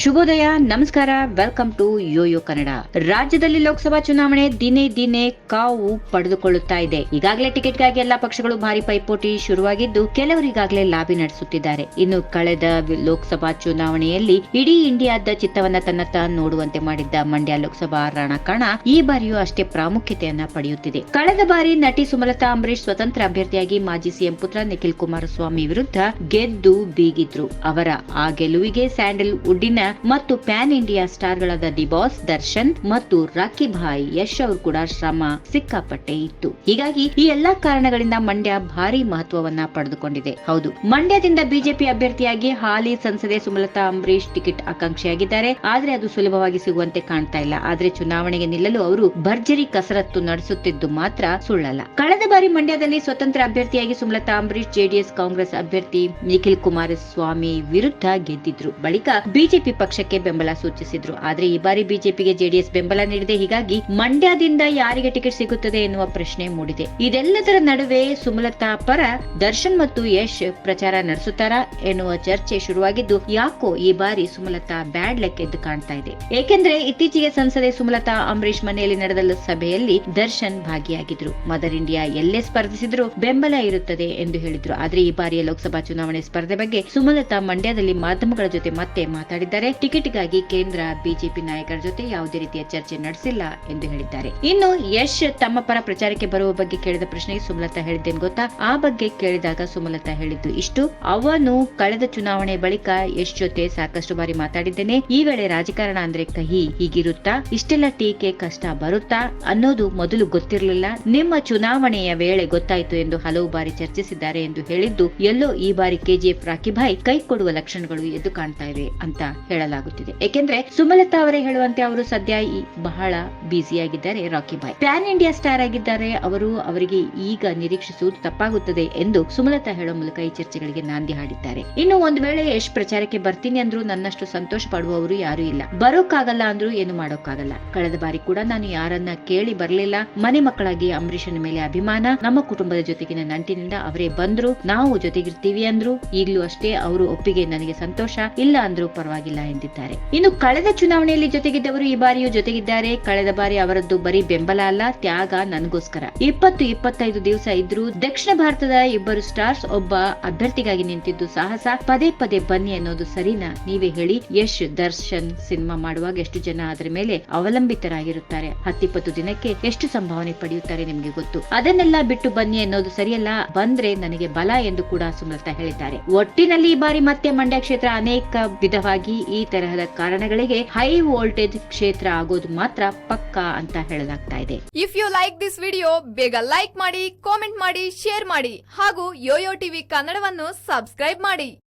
ಶುಭೋದಯ, ನಮಸ್ಕಾರ welcome to Yoyo Kannada ರಾಜ್ಯದಲ್ಲಿ ಲೋಕಸಭಾ ಚುನಾವಣೆ ದಿನೇ ದಿನೇ ಕಾವು ಪಡೆದುಕೊಳ್ಳುತ್ತಾ ಇದೆ. ಈಗಾಗಲೇ ಟಿಕೆಟ್ಗಾಗಿ ಎಲ್ಲಾ ಪಕ್ಷಗಳು ಭಾರಿ ಪೈಪೋಟಿ ಶುರುವಾಗಿದ್ದು, ಕೆಲವರು ಈಗಾಗಲೇ ಲಾಬಿ ನಡೆಸುತ್ತಿದ್ದಾರೆ. ಇನ್ನು ಕಳೆದ ಲೋಕಸಭಾ ಚುನಾವಣೆಯಲ್ಲಿ ಇಡೀ ಇಂಡಿಯಾದ ಚಿತ್ತವನ್ನ ತನ್ನತ್ತ ನೋಡುವಂತೆ ಮಾಡಿದ್ದ ಮಂಡ್ಯ ಲೋಕಸಭಾ ರಣಕಣ ಈ ಬಾರಿಯೂ ಅಷ್ಟೇ ಪ್ರಾಮುಖ್ಯತೆಯನ್ನ ಪಡೆಯುತ್ತಿದೆ. ಕಳೆದ ಬಾರಿ ನಟಿ ಸುಮಲತಾ ಅಂಬರೀಶ್ ಸ್ವತಂತ್ರ ಅಭ್ಯರ್ಥಿಯಾಗಿ ಮಾಜಿ ಸಿಎಂ ಪುತ್ರ ನಿಖಿಲ್ ಕುಮಾರಸ್ವಾಮಿ ವಿರುದ್ಧ ಗೆದ್ದು ಬೀಗಿದ್ರು. ಅವರ ಆ ಗೆಲುವಿಗೆ ಸ್ಯಾಂಡಲ್ ವುಡ್ಡಿನ ಮತ್ತು ಪ್ಯಾನ್ ಇಂಡಿಯಾ ಸ್ಟಾರ್ಗಳಾದ ದಿ ಬಾಸ್, ದರ್ಶನ್ ಮತ್ತು ರಾಕಿ ಭಾಯ್ ಯಶ್ ಅವರು ಕೂಡ ಶ್ರಮ ಸಿಕ್ಕಾಪಟ್ಟೆ ಇತ್ತು. ಹೀಗಾಗಿ ಈ ಎಲ್ಲಾ ಕಾರಣಗಳಿಂದ ಮಂಡ್ಯ ಭಾರಿ ಮಹತ್ವವನ್ನ ಪಡೆದುಕೊಂಡಿದೆ. ಹೌದು, ಮಂಡ್ಯದಿಂದ ಬಿಜೆಪಿ ಅಭ್ಯರ್ಥಿಯಾಗಿ ಹಾಲಿ ಸಂಸದೆ ಸುಮಲತಾ ಅಂಬರೀಶ್ ಟಿಕೆಟ್ ಆಕಾಂಕ್ಷಿಯಾಗಿದ್ದಾರೆ. ಆದ್ರೆ ಅದು ಸುಲಭವಾಗಿ ಸಿಗುವಂತೆ ಕಾಣ್ತಾ ಇಲ್ಲ. ಆದ್ರೆ ಚುನಾವಣೆಗೆ ನಿಲ್ಲಲು ಅವರು ಭರ್ಜರಿ ಕಸರತ್ತು ನಡೆಸುತ್ತಿದ್ದು ಮಾತ್ರ ಸುಳ್ಳಲ್ಲ. ಕಳೆದ ಬಾರಿ ಮಂಡ್ಯದಲ್ಲಿ ಸ್ವತಂತ್ರ ಅಭ್ಯರ್ಥಿಯಾಗಿ ಸುಮಲತಾ ಅಂಬರೀಶ್ ಜೆಡಿಎಸ್ ಕಾಂಗ್ರೆಸ್ ಅಭ್ಯರ್ಥಿ ನಿಖಿಲ್ ಕುಮಾರಸ್ವಾಮಿ ವಿರುದ್ಧ ಗೆದ್ದಿದ್ರು. ಬಳಿಕ ಬಿಜೆಪಿ ಪಕ್ಷಕ್ಕೆ ಬೆಂಬಲ ಸೂಚಿಸಿದ್ರು. ಆದ್ರೆ ಈ ಬಾರಿ ಬಿಜೆಪಿಗೆ ಜೆಡಿಎಸ್ ಬೆಂಬಲ ನೀಡಿದೆ. ಹೀಗಾಗಿ ಮಂಡ್ಯದಿಂದ ಯಾರಿಗೆ ಟಿಕೆಟ್ ಸಿಗುತ್ತದೆ ಎನ್ನುವ ಪ್ರಶ್ನೆ ಮೂಡಿದೆ. ಇದೆಲ್ಲದರ ನಡುವೆ ಸುಮಲತಾ ಪರ ದರ್ಶನ್ ಮತ್ತು ಯಶ್ ಪ್ರಚಾರ ನಡೆಸುತ್ತಾರಾ ಎನ್ನುವ ಚರ್ಚೆ ಶುರುವಾಗಿದ್ದು, ಯಾಕೋ ಈ ಬಾರಿ ಸುಮಲತಾ ಬ್ಯಾಡ್ ಲೆಕ್ ಎದ್ದು ಕಾಣ್ತಾ ಇದೆ. ಏಕೆಂದ್ರೆ ಇತ್ತೀಚೆಗೆ ಸಂಸದೆ ಸುಮಲತಾ ಅಂಬರೀಶ್ ಮನೆಯಲ್ಲಿ ನಡೆದ ಸಭೆಯಲ್ಲಿ ದರ್ಶನ್ ಭಾಗಿಯಾಗಿದ್ರು. ಮದರ್ ಇಂಡಿಯಾ ಎಲ್ಲೇ ಸ್ಪರ್ಧಿಸಿದ್ರು ಬೆಂಬಲ ಇರುತ್ತದೆ ಎಂದು ಹೇಳಿದ್ರು. ಆದ್ರೆ ಈ ಬಾರಿಯ ಲೋಕಸಭಾ ಚುನಾವಣೆ ಸ್ಪರ್ಧೆ ಬಗ್ಗೆ ಸುಮಲತಾ ಮಂಡ್ಯದಲ್ಲಿ ಮಾಧ್ಯಮಗಳ ಜೊತೆ ಮತ್ತೆ ಮಾತಾಡಿದ್ದಾರೆ. ಟಿಕೆಟ್ಗಾಗಿ ಕೇಂದ್ರ ಬಿಜೆಪಿ ನಾಯಕರ ಜೊತೆ ಯಾವುದೇ ರೀತಿಯ ಚರ್ಚೆ ನಡೆಸಿಲ್ಲ ಎಂದು ಹೇಳಿದ್ದಾರೆ. ಇನ್ನು ಯಶ್ ತಮ್ಮ ಪರ ಪ್ರಚಾರಕ್ಕೆ ಬರುವ ಬಗ್ಗೆ ಕೇಳಿದ ಪ್ರಶ್ನೆಗೆ ಸುಮಲತಾ ಹೇಳಿದ್ದೇನು ಗೊತ್ತಾ? ಆ ಬಗ್ಗೆ ಕೇಳಿದಾಗ ಸುಮಲತಾ ಹೇಳಿದ್ದು ಇಷ್ಟು. ಅವನು ಕಳೆದ ಚುನಾವಣೆ ಬಳಿಕ ಯಶ್ ಜೊತೆ ಸಾಕಷ್ಟು ಬಾರಿ ಮಾತಾಡಿದ್ದೇನೆ. ಈ ವೇಳೆ ರಾಜಕಾರಣ ಅಂದ್ರೆ ಕಹಿ ಹೀಗಿರುತ್ತಾ? ಇಷ್ಟೆಲ್ಲ ಟೀಕೆ ಕಷ್ಟ ಬರುತ್ತಾ? ಅನ್ನೋದು ಮೊದಲು ಗೊತ್ತಿರಲಿಲ್ಲ. ನಿಮ್ಮ ಚುನಾವಣೆಯ ವೇಳೆ ಗೊತ್ತಾಯಿತು ಎಂದು ಹಲವು ಬಾರಿ ಚರ್ಚಿಸಿದ್ದಾರೆ ಎಂದು ಹೇಳಿದ್ದು, ಎಲ್ಲೋ ಈ ಬಾರಿ ಕೆಜಿಎಫ್ ರಾಕಿಭಾಯ್ ಕೈ ಕೊಡುವ ಲಕ್ಷಣಗಳು ಎದ್ದು ಕಾಣ್ತಾ ಇವೆ ಅಂತ ಹೇಳಲಾಗುತ್ತಿದೆ. ಏಕೆಂದ್ರೆ ಸುಮಲತಾ ಅವರೇ ಹೇಳುವಂತೆ ಅವರು ಸದ್ಯ ಬಹಳ ಬ್ಯುಸಿಯಾಗಿದ್ದಾರೆ Rocky Bhai pan India star ಆಗಿದ್ದಾರೆ. ಅವರು ಅವರಿಗೆ ಈಗ ನಿರೀಕ್ಷಿಸುವುದು ತಪ್ಪಾಗುತ್ತದೆ ಎಂದು ಸುಮಲತಾ ಹೇಳುವ ಮೂಲಕ ಈ ಚರ್ಚೆಗಳಿಗೆ ನಾಂದಿ ಹಾಡಿದ್ದಾರೆ. ಇನ್ನು ಒಂದು ವೇಳೆ ಯಶ್ ಪ್ರಚಾರಕ್ಕೆ ಬರ್ತೀನಿ ಅಂದ್ರೂ ನನ್ನಷ್ಟು ಸಂತೋಷ ಪಡುವವರು ಯಾರು ಇಲ್ಲ. ಬರೋಕ್ಕಾಗಲ್ಲ ಅಂದ್ರೂ ಏನು ಮಾಡೋಕ್ಕಾಗಲ್ಲ. ಕಳೆದ ಬಾರಿ ಕೂಡ ನಾನು ಯಾರನ್ನ ಕೇಳಿ ಬರಲಿಲ್ಲ. ಮನೆ ಮಕ್ಕಳಾಗಿ ಅಂಬರೀಷನ ಮೇಲೆ ಅಭಿಮಾನ. ನಮ್ಮ ಕುಟುಂಬದ ಜೊತೆಗಿನ ನಂಟಿನಿಂದ ಅವರೇ ಬಂದ್ರು. ನಾವು ಜೊತೆಗಿರ್ತೀವಿ ಅಂದ್ರು. ಈಗಲೂ ಅಷ್ಟೇ ಅವರು ಒಪ್ಪಿಗೆ ನನಗೆ ಸಂತೋಷ. ಇಲ್ಲ ಅಂದ್ರೂ ಪರವಾಗಿಲ್ಲ. ಎಂದಿದ್ದಾರೆ. ಇನ್ನು ಕಳೆದ ಚುನಾವಣೆಯಲ್ಲಿ ಜೊತೆಗಿದ್ದವರು ಈ ಬಾರಿಯೂ ಜೊತೆಗಿದ್ದಾರೆ. ಕಳೆದ ಬಾರಿ ಅವರದ್ದು ಬರೀ ಬೆಂಬಲ ಅಲ್ಲ, ತ್ಯಾಗ ನನಗೋಸ್ಕರ. ಇಪ್ಪತ್ತು ಇಪ್ಪತ್ತೈದು ದಿವಸ ಇದ್ರು ದಕ್ಷಿಣ ಭಾರತದ ಇಬ್ಬರು ಸ್ಟಾರ್ಸ್ ಒಬ್ಬ ಅಭ್ಯರ್ಥಿಗಾಗಿ ನಿಂತಿದ್ದು ಸಾಹಸ. ಪದೇ ಪದೇ ಬನ್ನಿ ಅನ್ನೋದು ಸರಿನಾ? ನೀವೇ ಹೇಳಿ. ಯಶ್ ದರ್ಶನ್ ಸಿನಿಮಾ ಮಾಡುವಾಗ ಎಷ್ಟು ಜನ ಅದರ ಮೇಲೆ ಅವಲಂಬಿತರಾಗಿರುತ್ತಾರೆ? ಹತ್ತಿಪ್ಪತ್ತು ದಿನಕ್ಕೆ ಎಷ್ಟು ಸಂಭಾವನೆ ಪಡೆಯುತ್ತಾರೆ ನಿಮಗೆ ಗೊತ್ತು? ಅದನ್ನೆಲ್ಲ ಬಿಟ್ಟು ಬನ್ನಿ ಅನ್ನೋದು ಸರಿಯಲ್ಲ. ಬಂದ್ರೆ ನನಗೆ ಬಲ ಎಂದು ಕೂಡ ಸುಮಲತಾ ಹೇಳಿದ್ದಾರೆ. ಒಟ್ಟಿನಲ್ಲಿ ಈ ಬಾರಿ ಮತ್ತೆ ಮಂಡ್ಯ ಕ್ಷೇತ್ರ ಅನೇಕ ವಿಧವಾಗಿ ಈ ತರಹದ ಕಾರಣಗಳಿಗೆ ಹೈ ವೋಲ್ಟೇಜ್ ಕ್ಷೇತ್ರ ಆಗೋದು ಮಾತ್ರ ಪಕ್ಕಾ ಅಂತ ಹೇಳಲಾಗ್ತಾ ಇದೆ. If you like this video ಬೇಗ ಲೈಕ್ ಮಾಡಿ ಕಾಮೆಂಟ್ ಮಾಡಿ ಶೇರ್ ಮಾಡಿ ಹಾಗೂ ಯೋಯೋ ಟಿವಿ ಕನ್ನಡವನ್ನು ಸಬ್ಸ್ಕ್ರೈಬ್ ಮಾಡಿ.